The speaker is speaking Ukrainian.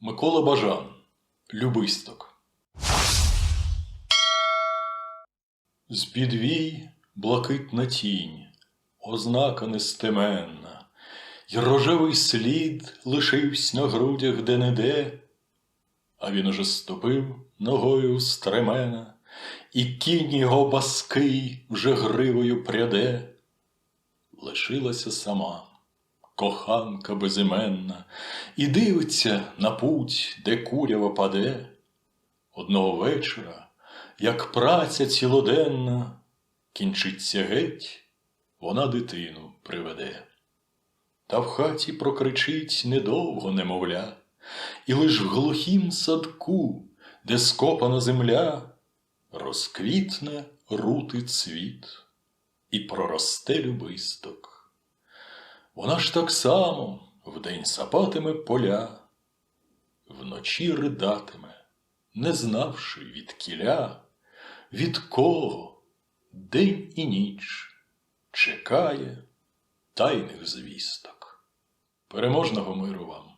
Микола Бажан Любисток З підвій блакитна тінь, ознака нестеменна, й рожевий слід лишився на грудях де-не-де, а він уже ступив ногою стремена, і кінь його баский вже гривою пряде. Лишилася сама, коханка безіменна, і дивиться на путь, де курява паде. Одного вечора, як праця цілоденна, кінчиться геть, вона дитину приведе. Та в хаті прокричить недовго немовля, і лиш в глухім садку, де скопана земля, розквітне рути цвіт і проросте любисток. Вона ж так само вдень сапатиме поля, вночі ридатиме, не знавши від кіля, від кого день і ніч чекає тайних звісток. Переможного миру вам!